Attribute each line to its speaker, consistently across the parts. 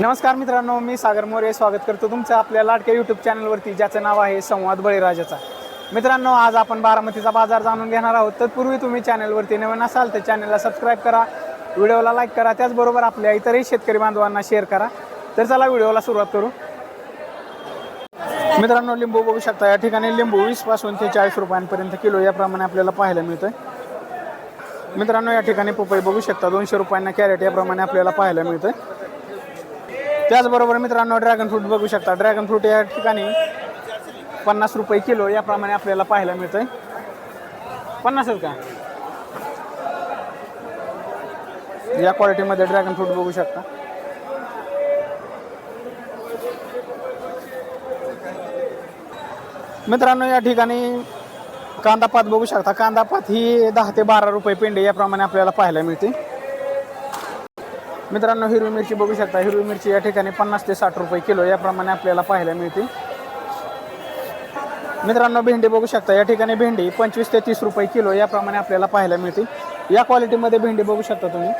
Speaker 1: नमस्कार मित्रांनो मी सागर मोरे. स्वागत करतो तुमचं आपल्या लाडक्या यूट्यूब चॅनलवरती ज्याचं नाव आहे संवाद बळीराजाचा. मित्रांनो आज आपण बारामतीचा बाजार जाणून घेणार आहोत. तत्पूर्वी तुम्ही चॅनलवरती नवीन असाल तर चॅनलला सबस्क्राईब करा व्हिडिओला लाईक करा त्याचबरोबर आपल्या इतरही शेतकरी बांधवांना शेअर करा. तर चला व्हिडिओला सुरुवात करू. मित्रांनो लिंबू बघू शकता या ठिकाणी लिंबू वीसपासून ते चाळीस रुपयांपर्यंत किलो याप्रमाणे आपल्याला पाहायला मिळतंय. मित्रांनो या ठिकाणी पपई बघू शकता दोनशे रुपयांना कॅरेट याप्रमाणे आपल्याला पाहायला मिळतंय. त्याचबरोबर मित्रांनो ड्रॅगन फ्रूट बघू शकता. ड्रॅगन फ्रूट या ठिकाणी पन्नास रुपये किलो याप्रमाणे आपल्याला पाहायला मिळतंय. पन्नासच का? या क्वालिटीमध्ये ड्रॅगन फ्रूट बघू शकता. मित्रांनो, या ठिकाणी कांदा पात बघू शकता. कांदा पात ही दहा ते बारा रुपये पेंडे याप्रमाणे आपल्याला पाहायला मिळते. मित्रांनो हिरवी मिरची बघू शकता. हिरवी मिरची या ठिकाणी पन्नास ते साठ रुपये किलो याप्रमाणे आपल्याला पाहायला मिळते मित्रांनो भेंडी बघू शकता. या ठिकाणी भेंडी पंचवीस ते तीस रुपये किलो याप्रमाणे आपल्याला पाहायला मिळते या क्वालिटीमध्ये भेंडी बघू शकता तुम्ही.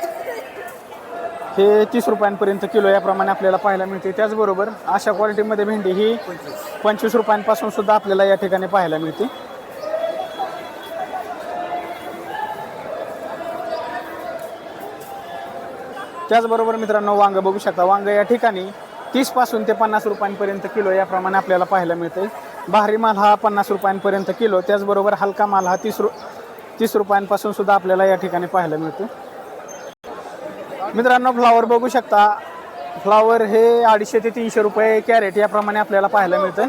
Speaker 1: हे तीस रुपयांपर्यंत किलो याप्रमाणे आपल्याला पाहायला मिळते त्याचबरोबर अशा क्वालिटीमध्ये भेंडी ही पंचवीस रुपयांपासून सुद्धा आपल्याला या ठिकाणी पाहायला मिळते त्याचबरोबर मित्रांनो वांग बघू शकता. वांग या ठिकाणी तीसपासून ते पन्नास रुपयांपर्यंत किलो याप्रमाणे आपल्याला पाहायला मिळते भारी माल हा पन्नास रुपयांपर्यंत किलो. त्याचबरोबर हलका माल हा तीस रु तीस रुपयांपासून सुद्धा आपल्याला या ठिकाणी पाहायला मिळतो मित्रांनो फ्लावर बघू शकता. फ्लावर हे अडीचशे ते तीनशे रुपये कॅरेट याप्रमाणे आपल्याला पाहायला मिळतं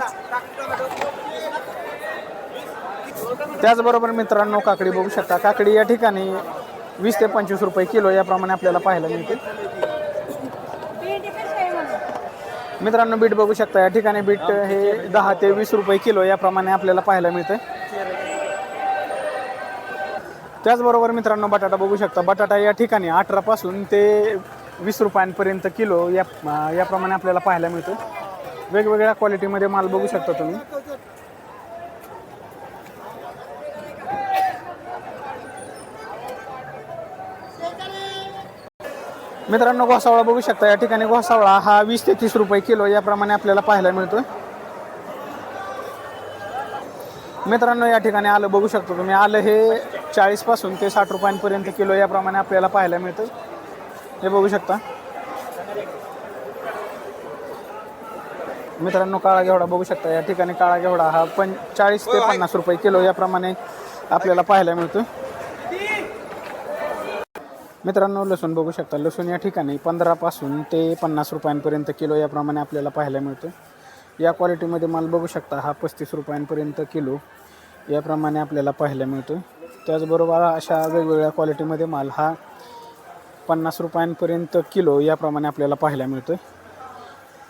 Speaker 1: त्याचबरोबर मित्रांनो काकडी बघू शकता. काकडी या ठिकाणी वीस ते पंचवीस रुपये किलो याप्रमाणे आपल्याला पाहायला मिळते मित्रांनो बीट बघू शकता या ठिकाणी बीट हे दहा ते वीस रुपये किलो याप्रमाणे आपल्याला पाहायला मिळते त्याचबरोबर मित्रांनो बटाटा बघू शकता. बटाटा या ठिकाणी अठरापासून ते वीस रुपयांपर्यंत किलो या याप्रमाणे आपल्याला पाहायला मिळतो वेगवेगळ्या क्वालिटीमध्ये माल बघू शकता तुम्ही. मित्रांनो घोसावळा बघू शकता. या ठिकाणी घोसावळा हा वीस ते तीस रुपये किलो याप्रमाणे आपल्याला पाहायला मिळतोय. मित्रांनो या ठिकाणी आलं बघू शकतो तुम्ही. आलं हे चाळीसपासून ते साठ रुपयांपर्यंत किलो याप्रमाणे आपल्याला पाहायला मिळतं हे बघू शकता. मित्रांनो काळा घेवडा बघू शकता. या ठिकाणी काळा घेवडा हा पण चाळीस ते पन्नास रुपये किलो याप्रमाणे आपल्याला पाहायला मिळतो मित्रांनो लसूण बघू शकता. लसूण या ठिकाणी पंधरापासून ते पन्नास रुपयांपर्यंत किलो याप्रमाणे आपल्याला पाहायला मिळतो या क्वालिटीमध्ये माल बघू शकता हा पस्तीस रुपयांपर्यंत किलो याप्रमाणे आपल्याला पाहायला मिळतो त्याचबरोबर अशा वेगवेगळ्या क्वालिटीमध्ये माल हा पन्नास रुपयांपर्यंत किलो याप्रमाणे आपल्याला पाहायला मिळतो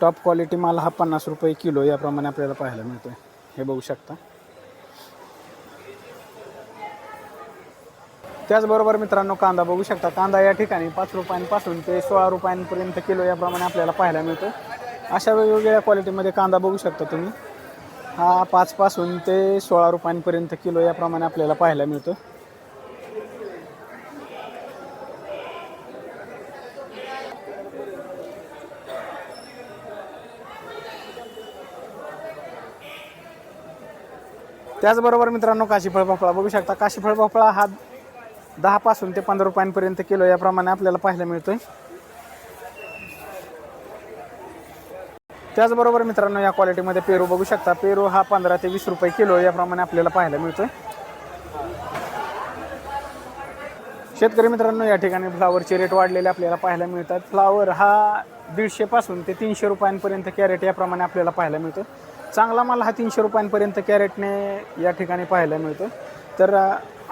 Speaker 1: टॉप क्वालिटी माल हा पन्नास रुपये किलो याप्रमाणे आपल्याला पाहायला मिळतो हे बघू शकता. त्याचबरोबर मित्रांनो कांदा बघू शकता. कांदा या ठिकाणी पाच रुपयांपासून ते सोळा रुपयांपर्यंत किलो याप्रमाणे आपल्याला पाहायला मिळतो. अशा वेगवेगळ्या क्वालिटीमध्ये कांदा बघू शकता तुम्ही. हा पाचपासून ते सोळा रुपयांपर्यंत किलो याप्रमाणे आपल्याला पाहायला मिळतो. त्याचबरोबर मित्रांनो काशीफळ भोपळा बघू शकता. काशीफळ भोपळा हा दहापासून ते पंधरा रुपयांपर्यंत किलो याप्रमाणे आपल्याला पाहायला मिळतोय. त्याचबरोबर मित्रांनो या क्वालिटीमध्ये पेरू बघू शकता. पेरू हा पंधरा ते वीस रुपये किलो याप्रमाणे आपल्याला पाहायला मिळतोय. शेतकरी मित्रांनो या ठिकाणी फ्लावरचे रेट वाढलेले आपल्याला पाहायला मिळतात. फ्लावर हा दीडशेपासून ते तीनशे रुपयांपर्यंत कॅरेट याप्रमाणे आपल्याला पाहायला मिळतो चांगला माल हा तीनशे रुपयांपर्यंत कॅरेटने या ठिकाणी पाहायला मिळतो तर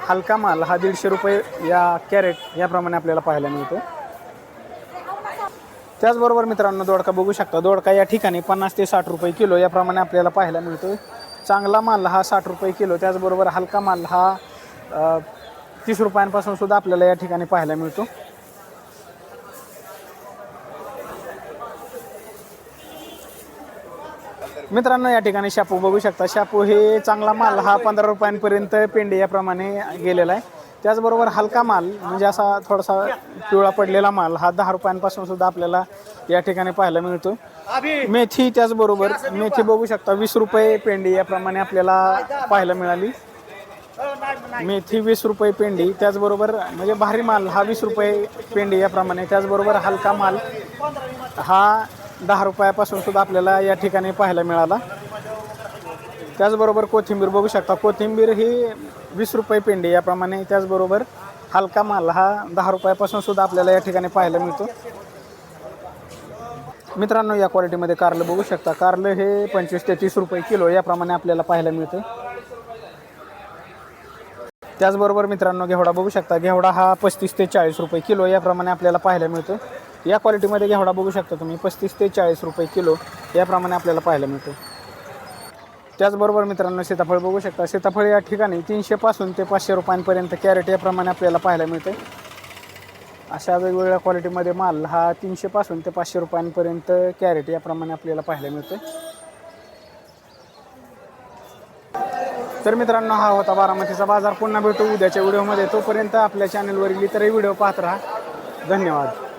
Speaker 1: हलका माल हा दीडशे रुपये या कॅरेट याप्रमाणे आपल्याला पाहायला मिळतो. त्याचबरोबर मित्रांनो दोडका बघू शकता. दोडका या ठिकाणी पन्नास ते साठ रुपये किलो याप्रमाणे आपल्याला पाहायला मिळतो. चांगला माल हा साठ रुपये किलो. त्याचबरोबर हलका माल हा तीस रुपयांपासून सुद्धा आपल्याला या ठिकाणी पाहायला मिळतो. मित्रांनो या ठिकाणी शापू बघू शकता. शापू हे चांगला माल हा पंधरा रुपयांपर्यंत पेंडे याप्रमाणे गेलेला आहे. त्याचबरोबर हलका माल म्हणजे असा थोडासा पिवळा पडलेला माल हा दहा रुपयांपासून सुद्धा आपल्याला या ठिकाणी पाहायला मिळतो. मेथी त्याचबरोबर मेथी बघू शकता वीस रुपये पेंडी याप्रमाणे आपल्याला पाहायला मिळाली. मेथी वीस रुपये पेंडी त्याचबरोबर म्हणजे भारी माल हा वीस रुपये पेंडी याप्रमाणे त्याचबरोबर हलका माल हा दहा रुपयापासून सुद्धा आपल्याला या ठिकाणी पाहायला मिळाला. त्याचबरोबर कोथिंबीर बघू शकता. कोथिंबीर ही वीस रुपये पेंडी याप्रमाणे. त्याचबरोबर हलका माल हा दहा रुपयापासून सुद्धा आपल्याला या ठिकाणी पाहायला मिळतो. मित्रांनो या क्वालिटीमध्ये कारलं बघू शकता. कारलं हे पंचवीस ते तीस रुपये किलो याप्रमाणे आपल्याला पाहायला मिळतं. त्याचबरोबर मित्रांनो घेवडा बघू शकता. घेवडा हा पस्तीस ते चाळीस रुपये किलो याप्रमाणे आपल्याला पाहायला मिळतो. या क्वालिटीमध्ये घेवडा बघू शकता तुम्ही. पस्तीस ते चाळीस रुपये किलो याप्रमाणे आपल्याला पाहायला मिळतो त्याचबरोबर मित्रांनो सीताफळ बघू शकता. सीताफळ या ठिकाणी तीनशेपासून ते पाचशे रुपयांपर्यंत कॅरेट याप्रमाणे आपल्याला पाहायला मिळते अशा वेगवेगळ्या क्वालिटीमध्ये माल हा तीनशेपासून ते पाचशे रुपयांपर्यंत कॅरेट याप्रमाणे आपल्याला पाहायला मिळते तर मित्रांनो हा होता बारामतीचा बाजार. पुन्हा भेटू उद्याच्या व्हिडिओमध्ये. तोपर्यंत आपल्या चॅनलवरील इतरही व्हिडिओ पाहत राहा. धन्यवाद.